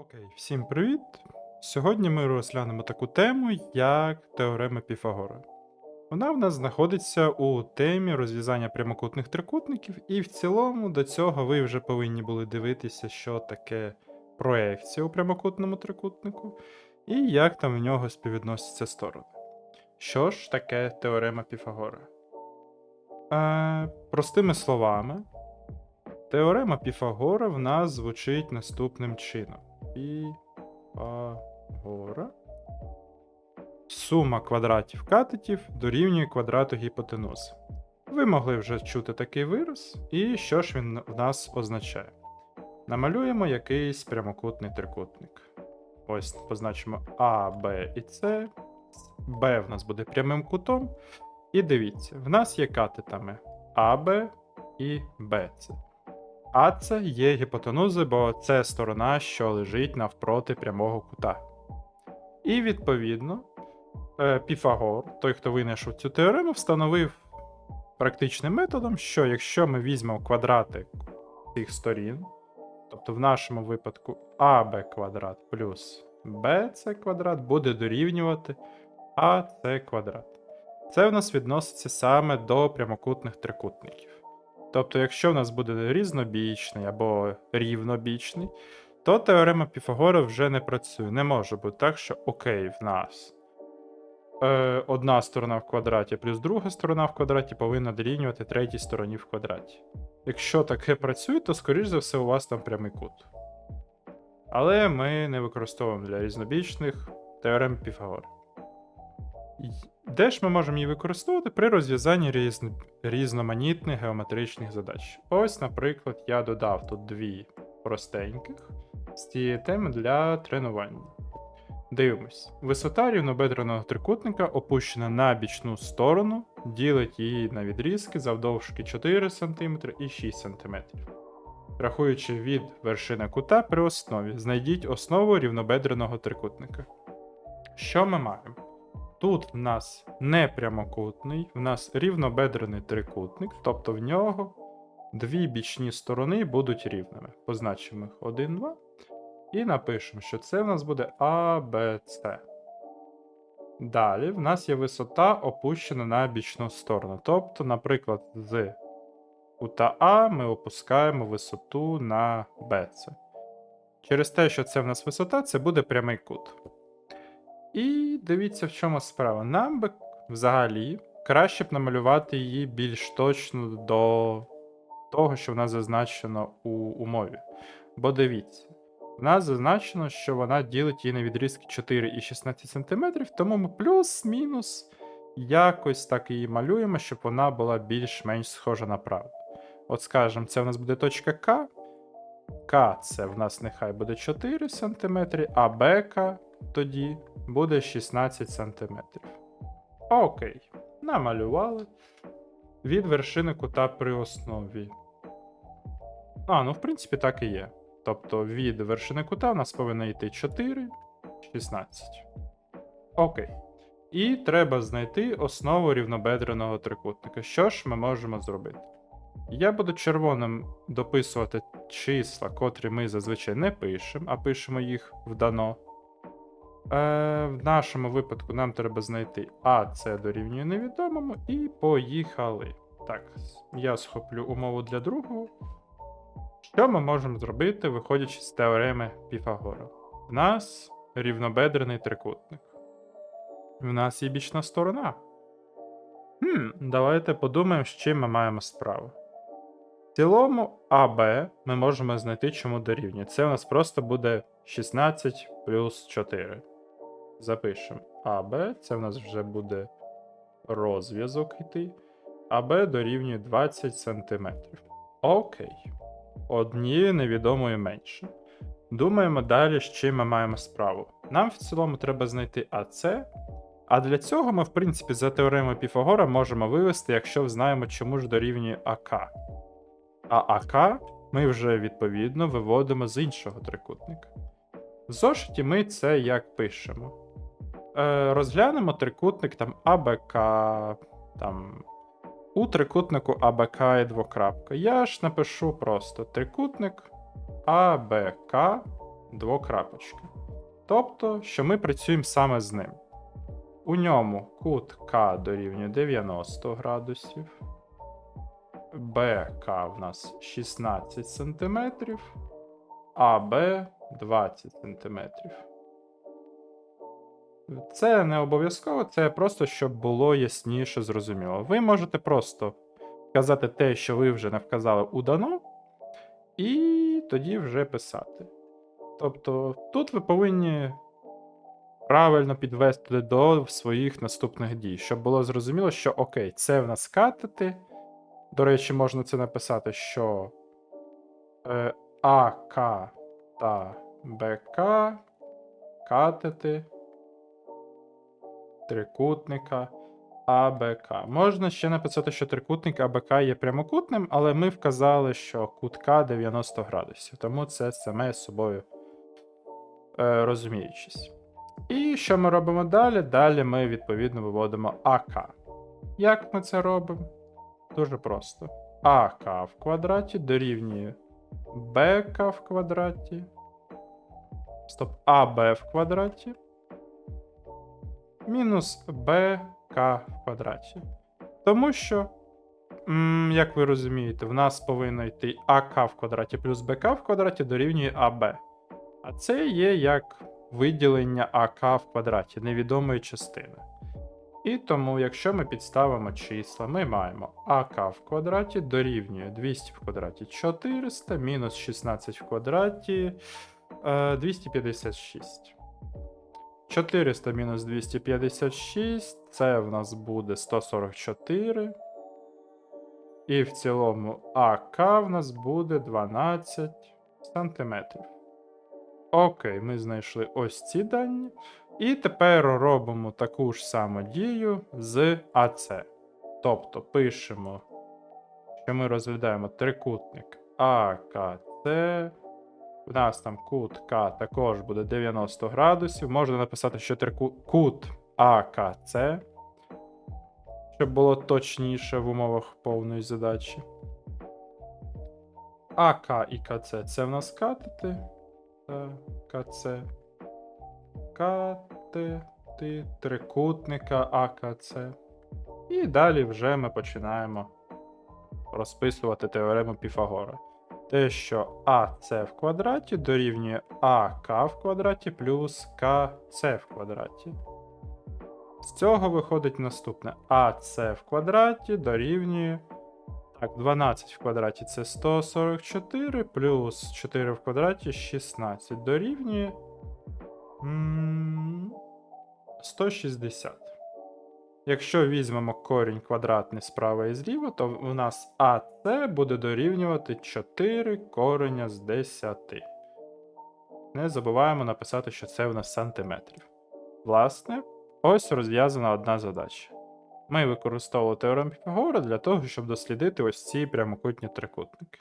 Окей, всім привіт! Сьогодні ми розглянемо таку тему, як теорема Піфагора. Вона в нас знаходиться у темі розв'язання прямокутних трикутників, і в цілому до цього ви вже повинні були дивитися, що таке проекція у прямокутному трикутнику, і як там в нього співвідносяться сторони. Що ж таке теорема Піфагора? Е, простими словами, теорема Піфагора в нас звучить наступним чином. Піфагора. Сума квадратів катетів дорівнює квадрату гіпотенузи. Ви могли вже чути такий вираз, і що ж він в нас означає? Намалюємо якийсь прямокутний трикутник. Ось позначимо А, Б і С. Б в нас буде прямим кутом. І дивіться, в нас є катетами АБ і БЦ. А це є гіпотенузи, бо це сторона, що лежить навпроти прямого кута. І відповідно, е, Піфагор, той, хто винайшов цю теорему, встановив практичним методом, що якщо ми візьмемо квадрати цих сторін, тобто в нашому випадку АБ квадрат плюс БЦ квадрат буде дорівнювати АС квадрат. Це в нас відноситься саме до прямокутних трикутників. Тобто, якщо в нас буде різнобічний або рівнобічний, то теорема Піфагора вже не працює. Не може бути так, що окей, в нас е, одна сторона в квадраті плюс друга сторона в квадраті повинна дорівнювати третій стороні в квадраті. Якщо таке працює, то, скоріш за все, у вас там прямий кут. Але ми не використовуємо для різнобічних теорем Піфагора. Де ж ми можемо її використовувати при розв'язанні різн... різноманітних геометричних задач? Ось, наприклад, я додав тут дві простеньких з цієї теми для тренування. Дивимось. Висота рівнобедреного трикутника опущена на бічну сторону, ділить її на відрізки завдовжки 4 см і 6 см. Рахуючи від вершини кута при основі, знайдіть основу рівнобедреного трикутника. Що ми маємо? Тут в нас не прямокутний, в нас рівнобедрений трикутник, тобто в нього дві бічні сторони будуть рівними. Позначимо їх 1, 2. І напишемо, що це в нас буде ABC. Далі в нас є висота опущена на бічну сторону. Тобто, наприклад, з кута А ми опускаємо висоту на BC. Через те, що це в нас висота, це буде прямий кут. І дивіться, в чому справа. Нам би взагалі краще б намалювати її більш точно до того, що в нас зазначено у умові. Бо дивіться, в нас зазначено, що вона ділить її на відрізки 4 і 16 см, тому ми плюс-мінус якось так її малюємо, щоб вона була більш-менш схожа на правду. От скажемо, це в нас буде точка К. К це в нас нехай буде 4 см, а БК тоді буде 16 см. Окей, намалювали. Від вершини кута при основі. А, ну в принципі так і є. Тобто від вершини кута в нас повинно йти 4, 16. Окей. І треба знайти основу рівнобедреного трикутника. Що ж ми можемо зробити? Я буду червоним дописувати числа, котрі ми зазвичай не пишемо, а пишемо їх в дано. Е, в нашому випадку нам треба знайти А, це дорівнює невідомому, і поїхали. Так, я схоплю умову для другого. Що ми можемо зробити, виходячи з теореми Піфагора? В нас рівнобедрений трикутник. В нас є бічна сторона. Хм, давайте подумаємо, з чим ми маємо справу. В цілому АБ ми можемо знайти, чому дорівнює. Це у нас просто буде 16 плюс 4. Запишемо АБ, це в нас вже буде розв'язок йти. АБ дорівнює 20 см. Окей. Однією невідомою менше. Думаємо далі, з чим ми маємо справу. Нам в цілому треба знайти АЦ, а для цього ми, в принципі, за теоремою Піфагора можемо вивести, якщо знаємо, чому ж дорівнює АК. А АК ми вже відповідно виводимо з іншого трикутника. В зошиті ми це як пишемо. Е, розглянемо трикутник там АБК, там у трикутнику АБК і двокрапка. Я ж напишу просто трикутник АБК двокрапочка. Тобто, що ми працюємо саме з ним. У ньому кут К дорівнює 90 градусів. БК в нас 16 см, АБ 20 см. Це не обов'язково, це просто щоб було ясніше зрозуміло. Ви можете просто вказати те, що ви вже не вказали у дано, і тоді вже писати. Тобто тут ви повинні правильно підвести до своїх наступних дій, щоб було зрозуміло, що окей, це в нас катити. До речі, можна це написати, що е, АК та БК катити трикутника АБК. Можна ще написати, що трикутник АБК є прямокутним, але ми вказали, що кутка 90 градусів, тому це саме з собою е, розуміючись. І що ми робимо далі? Далі ми відповідно виводимо АК. Як ми це робимо? Дуже просто. АК в квадраті дорівнює БК в квадраті. Стоп, АБ в квадраті. Мінус БК в квадраті. Тому що, як ви розумієте, в нас повинно йти АК в квадраті плюс БК в квадраті дорівнює АБ. А це є як виділення АК в квадраті невідомої частини. І тому, якщо ми підставимо числа, ми маємо АК в квадраті дорівнює 200 в квадраті 400, мінус 16 в квадраті е, 256. 400 мінус 256, це в нас буде 144. І в цілому АК в нас буде 12 сантиметрів. Окей, ми знайшли ось ці дані. І тепер робимо таку ж саму дію з АЦ. Тобто пишемо, що ми розглядаємо трикутник АКЦ. У нас там кут К також буде 90 градусів. Можна написати, що кут АКЦ, щоб було точніше в умовах повної задачі. АК і КЦ це в нас катети. КЦ. Катети трикутника АКЦ. І далі вже ми починаємо розписувати теорему Піфагора. Те, що АС в квадраті дорівнює АК в квадраті плюс КЦ в квадраті. З цього виходить наступне АС в квадраті дорівнює. Так, 12 в квадраті це 144, плюс 4 в квадраті 16 дорівнює 160. Якщо візьмемо корінь квадратний справа і зліва, то у нас АС буде дорівнювати 4 кореня з 10. Не забуваємо написати, що це у нас сантиметрів. Власне, ось розв'язана одна задача. Ми використовували теорему Піфагора для того, щоб дослідити ось ці прямокутні трикутники.